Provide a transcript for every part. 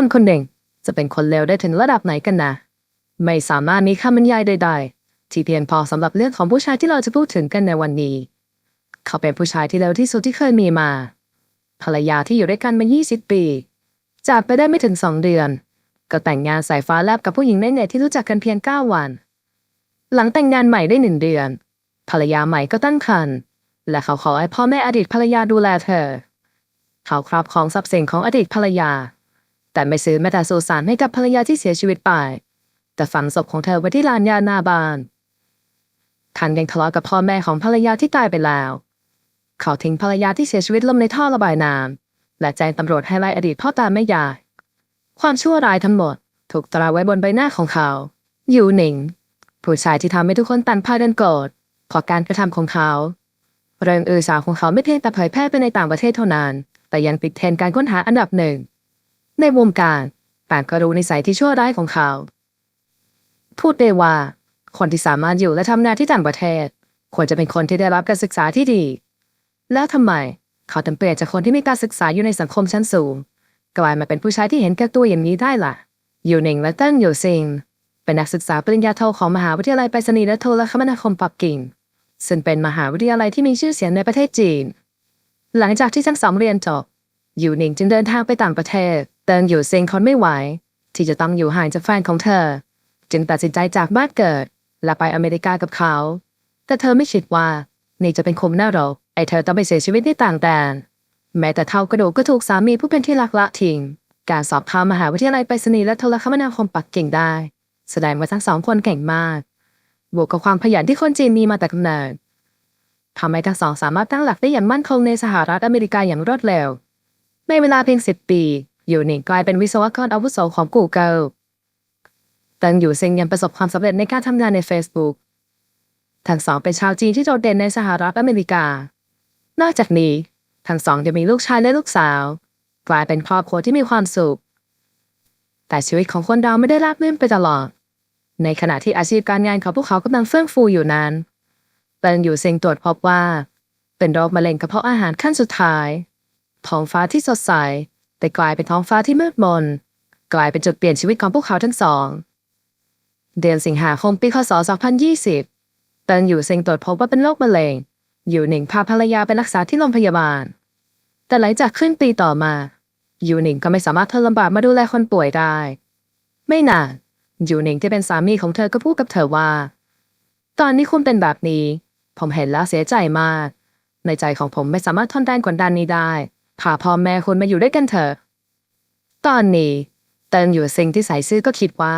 คนคนหนึ่ง จะเป็นคนเลวได้ถึงระดับไหนกันนะ ไม่สามารถมีคำบรรยายใด ๆ ที่เพียงพอสำหรับเรื่องของผู้ชายที่เราจะพูดถึงกันในวันนี้ เขาเป็นผู้ชายที่เลวที่สุดที่เคยมีมา ภรรยาที่อยู่ด้วยกันมา 20 ปี จากไปได้ไม่ถึง2เดือน ก็แต่งงานสายฟ้าแลบกับผู้หญิงในเน็ตที่รู้จักกันเพียง 9 วัน หลังแต่งงานใหม่ได้หนึ่งเดือน ภรรยาใหม่ก็ตั้งครรภ์และเขาขอให้พ่อแม่อดีตภรรยาดูแลเธอ เขาครอบครองทรัพย์สินของอดีตภรรยา แต่ไม่ซื้อแม้แต่สุสานให้กับภรรยาที่เสียชีวิตไป แต่ฝังศพของเธอไว้ที่ลานยาหนาบานทันยังทะเลาะกับพ่อแม่ของภรรยาที่ตายไปแล้ว เขาทิ้งภรรยาที่เสียชีวิตลงในท่อระบายน้ำและแจ้งตำรวจให้ไล่อดีตพ่อตาแม่ยาย ความชั่วร้ายทั้งหมด ถูกตราไว้บนใบหน้าของเขา อยู่หนิง ผู้ชายที่ทำให้ทุกคนตันพากันโกรธเพราะการกระทำของเขา เรื่องอือสาวของเขาไม่เพียงแต่เผยแพร่ไปในต่างประเทศเท่านั้น แต่ยังติดเทรนการค้นหาอันดับหนึ่ง ในวงการต่างก็รู้นิสัยที่ชั่วร้ายของเขา พูดได้ว่า คนที่สามารถอยู่และทำงานที่ต่างประเทศ ควรจะเป็นคนที่ได้รับการศึกษาที่ดี แล้วทำไมเขาถึงเปลี่ยนจากคนที่มีการศึกษาอยู่ในสังคมชั้นสูง กลายมาเป็นผู้ชายที่เห็นแก่ตัวอย่างนี้ได้ล่ะ อยู่หนิงและเติ้งอยู่ซิงเป็นนักศึกษาปริญญาโทของมหาวิทยาลัยไปรษณีย์และโทรคมนาคมปักกิ่งซึ่งเป็นมหาวิทยาลัยที่มีชื่อเสียงในประเทศจีน หลังจากที่ทั้งสองเรียนจบ อยู่หนิงจึงเดินทางไปต่างประเทศ เติงอยู่เซิงทนไม่ไหว ที่จะต้องอยู่ห่างจากแฟนของเธอ จึงตัดสินใจจากบ้านเกิด และไปอเมริกากับเขา แต่เธอไม่คิดว่า นี่จะเป็นคมหน้ารกไอเธอต้องไปเสียชีวิตที่ต่างแดน แม้แต่เท่ากระดูกก็ถูกสามีผู้เป็นที่รักละทิ้งการสอบเข้ามหาวิทยาลัยไปรษณีย์และโทรคมนาคมปักกิ่งได้ แสดงว่าทั้งสองคนเก่งมาก บวกกับความขยันที่คนจีนมีมาแต่กำเนิดทำให้ทั้งสองสามารถตั้งหลักได้อย่างมั่นคงในสหรัฐอเมริกาอย่างรวดเร็ว ในเวลาเพียงสิบปี ยู่นิงกลายเป็นวิศวกรอาวุโสของ Google ตังอยู่เซิงยังประสบความสำเร็จในการทำงานใน Facebook ทั้งสองเป็นชาวจีนที่โดดเด่นในสหรัฐอเมริกา นอกจากนี้ ทั้งสองยังมีลูกชายและลูกสาว กลายเป็นครอบครัวที่มีความสุข แต่ชีวิตของคนเราไม่ได้ราบรื่นไปตลอด ในขณะที่อาชีพการงานของพวกเขากำลังเฟื่องฟูอยู่นั้นติงอยู่เซิงตรวจพบว่า เป็นโรคมะเร็งกระเพาะอาหารขั้นสุดท้ายท้องฟ้าที่สดใส แต่กลายเป็นท้องฟ้าที่มืดมน กลายเป็นจุดเปลี่ยนชีวิตของพวกเขาทั้งสอง เดือนสิงหาคมปีคศ 2020 เติงอยู่เซิงตรวจพบว่าเป็นโรคมะเร็ง อยู่หนิงพาภรรยาไปรักษาที่โรงพยาบาล แต่หลังจากครึ่งปีต่อมา อยู่หนิงก็ไม่สามารถทนลำบากมาดูแลคนป่วยได้ ไม่นานอยู่หนิงที่เป็นสามีของเธอก็พูดกับเธอว่า ตอนนี้คุณเป็นแบบนี้ ผมเห็นแล้วเสียใจมาก ในใจของผมไม่สามารถทนแรงกดดันนี้ได้ พาพ่อแม่คุณมาอยู่ด้วยกันเถอะ ตอนนี้เตินอยู่สิ่งที่ใส่ซื่อก็คิดว่า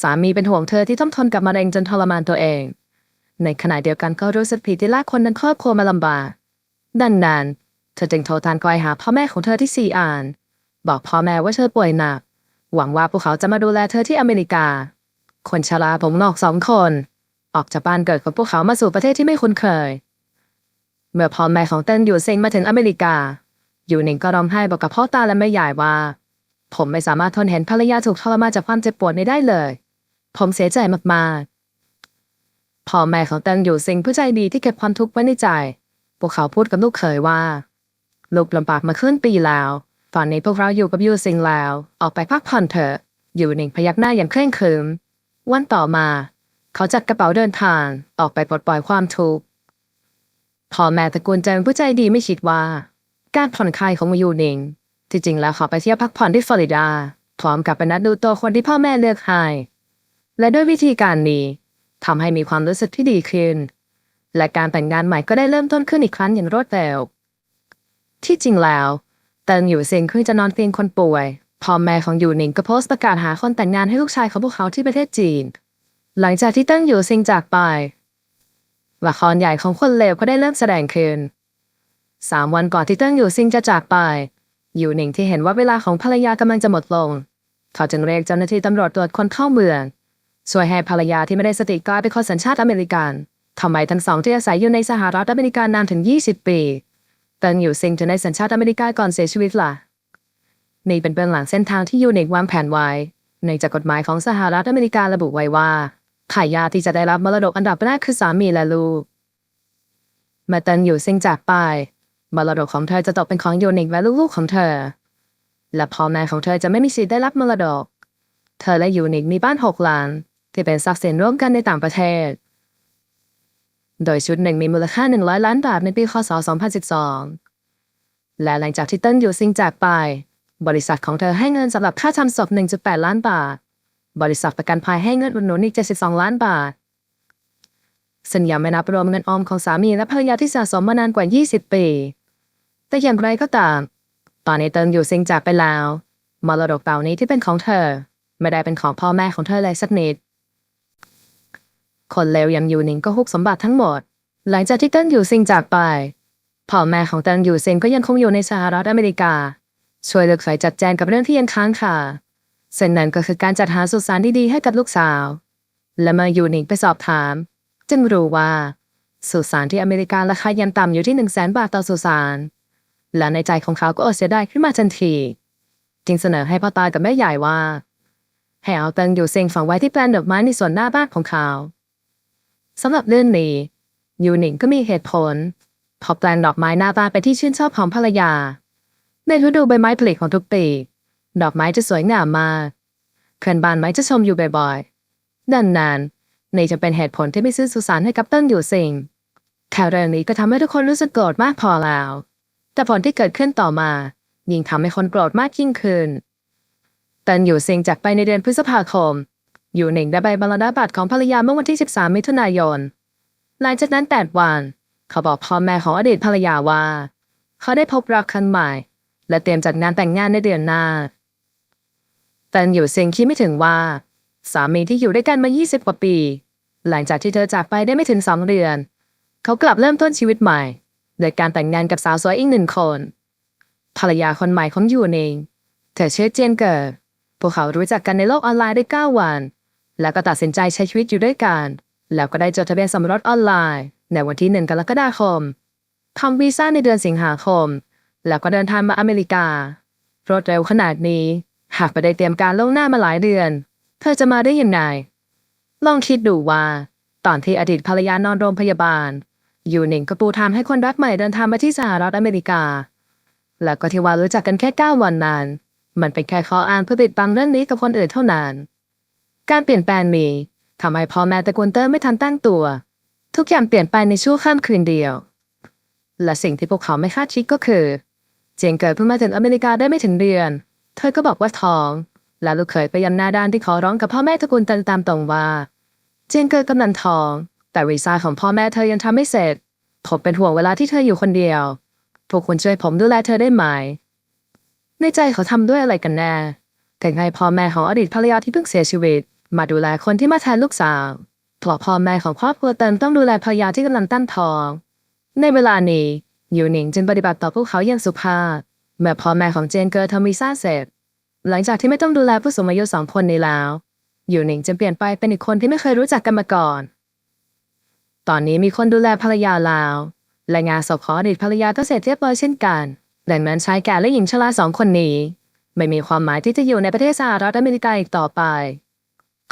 สามีเป็นห่วงเธอที่ต้องทนกับมะเร็งจนทรมานตัวเอง ในขณะเดียวกันก็รู้สึกผิดที่ลากคนนั้นครอบครัวมาลำบากดังนั้นเธอจึงโทรทานกลหาพ่อแม่ของเธอที่ซีอาน บอกพ่อแม่ว่าเธอป่วยหนัก หวังว่าพวกเขาจะมาดูแลเธอที่อเมริกา คนชราผมนอกสองคน ออกจากบ้านเกิดของพวกเขามาสู่ประเทศที่ไม่คุ้นเคย เมื่อพ่อแม่ของเต้นอยู่เซ็งมาถึงอเมริกา อยู่หนิงก็ร้องไห้บอกกับพ่อตาและแม่ยายว่า ผมไม่สามารถทนเห็นภรรยาถูกทรมานจากความเจ็บปวดนี้ได้เลย ผมเสียใจมากๆพ่อแม่ของเตังอยู่ซิงผู้ใจดีที่เก็บความทุกข์ไว้ในใจ พวกเขาพูดกับลูกเขยว่า ลูกลำบากมาครึ่งปีแล้วตอนนี้พวกเราอยู่กับยูซิงแล้ว ออกไปพักผ่อนเถอะ อยู่หนิงพยักหน้าอย่างเคร่งขรึม วันต่อมา เขาจัดกระเป๋าเดินทาง ออกไปปลดปล่อยความทุกข์พ่อแม่ตระกูลเจิงผู้ใจดีไม่คิดว่า การผ่อนคลายของยูนิงที่จริงแล้วเขาไปเที่ยวพักผ่อนที่ฟลอริดา พร้อมกับไปนัดดูตัวคนที่พ่อแม่เลือกให้ และด้วยวิธีการนี้ทำให้มีความรู้สึกที่ดีขึ้น และการแต่งงานใหม่ก็ได้เริ่มต้นขึ้นอีกครั้งอย่างรวดเร็ว ที่จริงแล้วเติงอยู่เซิงเพิ่งจะนอนเตียงคนป่วยพ่อแม่ของอยู่หนิงก็โพสต์ประกาศหาคนแต่งงานให้ลูกชายของพวกเขาที่ประเทศจีน หลังจากที่เติ้งอยู่เซิงจากไปละครใหญ่ของคนเลวก็ได้เริ่มแสดงขึ้น สามวันก่อนที่เติ้งอยู่ซิงจะจากไป อยู่หนิงที่เห็นว่าเวลาของภรรยากำลังจะหมดลง เขาจึงเรียกเจ้าหน้าที่ตำรวจตรวจคนเข้าเมืองช่วยให้ภรรยาที่ไม่ได้สติกลายเป็นคนสัญชาติอเมริกันทำไมทั้งสองที่อาศัยอยู่ในสหรัฐอเมริกานานถึง 20 ปีเติ้งอยู่ซิงถึงได้สัญชาติอเมริกาก่อนเสียชีวิตล่ะนี่เป็นเบื้องหลังเส้นทางที่ยูนิควางแผนไว้ในจากกฎหมายของสหรัฐอเมริการะบุไว้ว่าทายาที่จะได้รับมรดกอันดับแรกคือสามีและลูกเมื่อเติ้งอยู่ซิงจากไป มรดกของเธอจะตกเป็นของโยนิกและลูกๆของเธอ และพ่อแม่ของเธอจะไม่มีสิทธิ์ได้รับมรดก เธอและยูนิคมีบ้านหกหลังที่เป็นทรัพย์สินร่วมกันในต่างประเทศ โดยชุดหนึ่งมีมูลค่า 100 ล้านบาทในปีคศ 2012 และหลังจากที่เติ้ลอยู่ซิงจากไป บริษัทของเธอให้เงินสำหรับค่าทำศพ 1.8 ล้านบาท บริษัทประกันภัยให้เงินอุดหนุนอีก 72 ล้านบาทสัญญาไม่นับรวมเงินออมของสามีและภรรยาที่สะสมมานานกว่า 20 ปี แต่อย่างไรก็ตาม ตอนนี้เติ้ลอยู่ซิงจากไปแล้ว มรดกเต่านี้ที่เป็นของเธอ ไม่ได้เป็นของพ่อแม่ของเธอเลยสักนิด คนเลวย่างยูนิงก็ฮุบสมบัติทั้งหมด หลังจากที่เติ้ลอยู่ซิงจากไป พ่อแม่ของเติ้ลอยู่ซิงก็ยังคงอยู่ในสหรัฐอเมริกา ช่วยเลือกสายจัดแจงกับเรื่องที่ยังค้างคาเส้นนั้นก็คือการจัดหาสุสานที่ดีให้กับลูกสาว และมื่อยูนิงไปสอบถาม จึงรู้ว่าสุสานที่อเมริการาคายันต่ำอยู่ที่หนึ่งแสนบาทต่อสุสาน และในใจของเขาก็อดเสียดายขึ้นมาทันที จึงเสนอให้พ่อตากับแม่ใหญ่ว่า ให้เอาเตังอยู่เซิงฝังไว้ที่แปลนดอกไม้ในส่วนหน้าบ้านของเขาสำหรับเรื่องนี้ยูนิงก็มีเหตุผลพอแปลนดอกไม้หน้าบ้านไปที่ชื่นชอบของภรรยา ในฤดูใบไม้ผลิของทุกปีดอกไม้จะสวยงามมากเพื่อนบ้านไม้จะชมอยู่บ่อยๆดังนั้นนี่จะเป็นเหตุผลที่ไม่ซื้อสุสานให้กับเติ้ลอยู่ซิงแค่เรื่องนี้ก็ทำให้ทุกคนรู้สึกโกรธมากพอแล้ว แต่ผลที่เกิดขึ้นต่อมา ยิ่งทำให้คนโกรธมากยิ่งขึ้นติ้ลอยู่ซิงจากไปในเดือนพฤษภาคม อยู่หนึ่งได้ใบบรรณาบัตรของภรรยาเมื่อวันที่ 13 มิถุนายน หลังจากนั้นแปดวัน เขาบอกพ่อแม่ของอดีตภรรยาว่า เขาได้พบรักครั้งใหม่ และเตรียมจัดงานแต่งงานในเดือนหน้าแต่อยู่ซิงคิดไม่ถึงว่า สามีที่อยู่ด้วยกันมา 20 กว่าปี หลังจากที่เธอจากไปได้ไม่ถึงสองเดือน เขากลับเริ่มต้นชีวิตใหม่ โดยการแต่งงานกับสาวสวยอีกหนึ่งคน ภรรยาคนใหม่ของยูเอง เธอชื่อเจนเกิร์พวกเขารู้จักกันในโลกออนไลน์ได้ 9 วัน แล้วก็ตัดสินใจใช้ชีวิตอยู่ด้วยกัน แล้วก็ได้จดทะเบียนสมรสออนไลน์ ในวันที่หนึ่งกรกฎาคมทำวีซ่าในเดือนสิงหาคม แล้วก็เดินทางมาอเมริการวดเร็วขนาดนี้ หากไม่ได้เตรียมการล่วงหน้ามาหลายเดือน เธอจะมาได้ยังไงลองคิดดูว่า ตอนที่อดีตภรรยานอนโรงพยาบาล ยูนิงก็ปูทางให้คนรักใหม่เดินทางมาที่สหรัฐอเมริกา แล้วก็ที่ว่ารู้จักกันแค่9วันนั้นมันเป็นแค่ข้ออ้างเพื่อปิดบังเรื่องนี้กับคนอื่นเท่านั้น การเปลี่ยนแปลงนี้ทำให้พ่อแม่ตระกูลเตอร์ไม่ทันตั้งตัว ทุกอย่างเปลี่ยนไปในชั่วข้ามคืนเดียว และสิ่งที่พวกเขาไม่คาดคิดก็คือ เจนเกิดเพิ่งมาถึงอเมริกาได้ไม่ถึงเดือน เธอก็บอกว่าท้อง และลูกเขยไปยันหน้าด้านที่ขอร้องกับพ่อแม่ตระกูลเตอร์ตามตรงว่า เจนเกิดกำลังท้อง แต่วีซ่าของพ่อแม่เธอยังทำไม่เสร็จ ผมเป็นห่วงเวลาที่เธออยู่คนเดียว พวกคุณช่วยผมดูแลเธอได้ไหม ในใจเขาทำด้วยอะไรกันแน่ถึงให้พ่อแม่ของอดีตภรรยาที่เพิ่งเสียชีวิต มาดูแลคนที่มาแทนลูกสาวเพราะพ่อแม่ของครอบครัวเตินต้องดูแลภรรยาที่กำลังตั้งท้อง ในเวลานี้ยูหนิงจึงปฏิบัติต่อพวกเขาอย่างสุภาพ เมื่อพ่อแม่ของเจนเกิดทำวีซ่าเสร็จ หลังจากที่ไม่ต้องดูแลผู้สูงอายุสองคนนี้แล้วยูหนิงจึงเปลี่ยนไปเป็นอีกคนที่ไม่เคยรู้จักกันมาก่อน ตอนนี้มีคนดูแลภรรยาล้วและงานศพของอดีตภรรยาก็เสร็จเรียบร้อยเช่นกัน ดังนั้นชายแก่และหญิงชราสองคนนี้ ไม่มีความหมายที่จะอยู่ในประเทศสหรัฐอเมริกาอีกต่อไป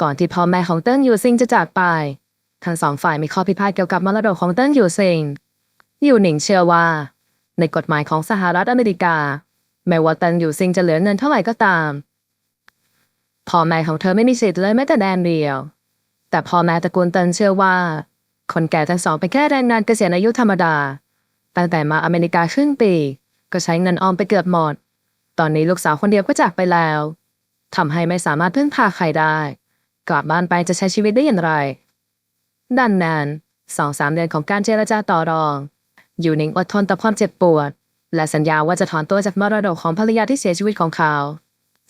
ก่อนที่พ่อแม่ของเติ้งยูซิงจะจากไป ทั้งสองฝ่ายมีข้อพิพาทเกี่ยวกับมรดกของเติ้งยูซิงยูหนิงเชื่อว่า ในกฎหมายของสหรัฐอเมริกาแม้ว่าเติ้งยูซิงจะเหลือเงินเท่าไหร่ก็ตามพ่อแม่ของเธอไม่มีสิทธิ์เลยแม้แต่แดนเดียว แต่พ่อแม่ตระกูลเติ้งเชื่อว่า คนแก่ทั้งสองเป็นแค่แรงงานเกษียณอายุธรรมดา ตั้งแต่มาอเมริกาครึ่งปี ก็ใช้เงินออมไปเกือบหมด ตอนนี้ลูกสาวคนเดียวก็จากไปแล้วทำให้ไม่สามารถพึ่งพาใครได้ กลับบ้านไปจะใช้ชีวิตได้อย่างไร ดังนั้นสองสามเดือนของการเจรจาต่อรอง อยู่นิ่งอดทนต่อความเจ็บปวด และสัญญาว่าจะถอนตัวจากมรดกของภรรยาที่เสียชีวิตของเขา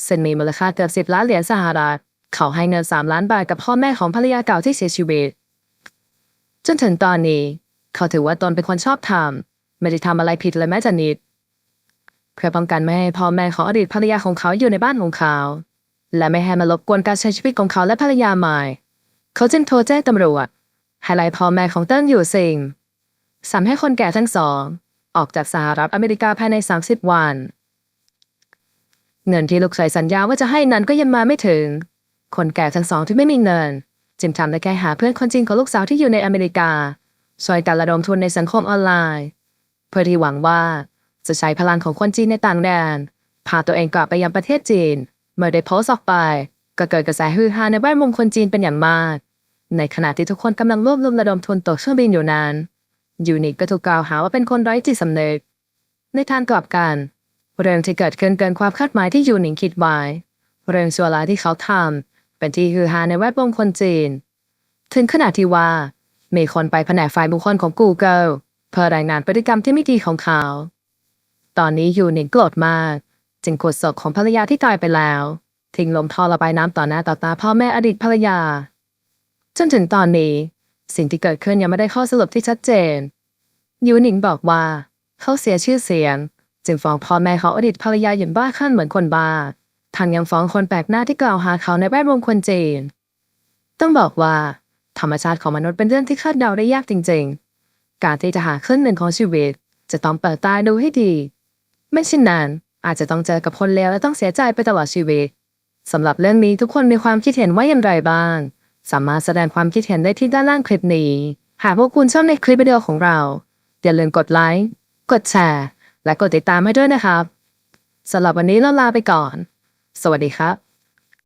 ซึ่งมีมูลค่าเกือบสิบล้านเหรียญสหรัฐ เขาให้เงินสามล้านบาทกับพ่อแม่ของภรรยาเก่าที่เสียชีวิต จนถึงตอนนี้ เขาถือว่าตนเป็นคนชอบทำไม่ได้ทำอะไรผิดเลยแม้แต่นิด เพื่อป้องกันไม่ให้พ่อแม่ของอดีตภรรยาของเขาอยู่ในบ้านของเขา และไม่ให้มารบกวนการใช้ชีวิตของเขาและภรรยาใหม่ เขาจึงโทรแจ้งตำรวจให้ไล่พ่อแม่ของเติ้งอยู่ซิงสั่งให้คนแก่ทั้งสอง ออกจากสหรัฐอเมริกาภายใน 30 วัน เงินที่ลูกชายสัญญาว่าจะให้นั้นก็ยังมาไม่ถึง คนแก่ทั้งสองที่ไม่มีเงิน จึงทำได้แค่หาเพื่อนคนจริงของลูกสาวที่อยู่ในอเมริกาช่วยกันระดมทุนในสังคมออนไลน์ เพื่อที่หวังว่าจะใช้พลังของคนจีนในต่างแดนพาตัวเองกลับไปยังประเทศจีน เมื่อได้โพสต์ออกไป ก็เกิดกระแสฮือฮาในแวดวงคนจีนเป็นอย่างมาก ในขณะที่ทุกคนกำลังรวบรวมระดมทุนต่อเครื่องบินอยู่นั้น ยูนิคก็ถูกกล่าวหาว่าเป็นคนไร้จิตสำนึก ในทางกลับกัน เรื่องที่เกิดขึ้นเกินความคาดหมายที่ยูนิคคิดไว้ เรื่องชั่วร้ายที่เขาทำ เป็นที่ฮือฮาในแวดวงคนจีน ถึงขนาดที่ว่า มีคนไปแผนกฝ่ายบุคคลของ Google เพื่อรายงานพฤติกรรมที่ไม่ดีของเขา ตอนนี้ยูนิคโกรธมาก จึงขุดศพของภรรยาที่ตายไปแล้ว ทิ้งลมท่อระบายน้ำต่อหน้าต่อตาพ่อแม่อดีตภรรยา จนถึงตอนนี้ สิ่งที่เกิดขึ้นยังไม่ได้ข้อสรุปที่ชัดเจน ยูนิงบอกว่า เขาเสียชื่อเสียง จึงฟ้องพ่อแม่ของอดีตภรรยาอย่างบ้าคลั่นเหมือนคนบ้า ทางยังฟ้องคนแปลกหน้าที่กล่าวหาเขาในแวดวงคนจีน ต้องบอกว่า ธรรมชาติของมนุษย์เป็นเรื่องที่คาดเดาได้ยากจริง ๆ การที่จะหาครึ่งหนึ่งของชีวิต จะต้องเปิดตาดูให้ดี ไม่เช่นนั้นอาจจะต้องเจอกับคนเลวและต้องเสียใจไปตลอดชีวิตสำหรับเรื่องนี้ทุกคนมีความคิดเห็นว่าอย่างไรบ้าง สามารถแสดงความคิดเห็นได้ที่ด้านล่างคลิปนี้ หากพวกคุณชอบในคลิปวิดีโอของเราอย่าลืมกดไลค์ กดแชร์ และกดติดตามให้ด้วยนะครับสำหรับวันนี้เราลาไปก่อน สวัสดีครับ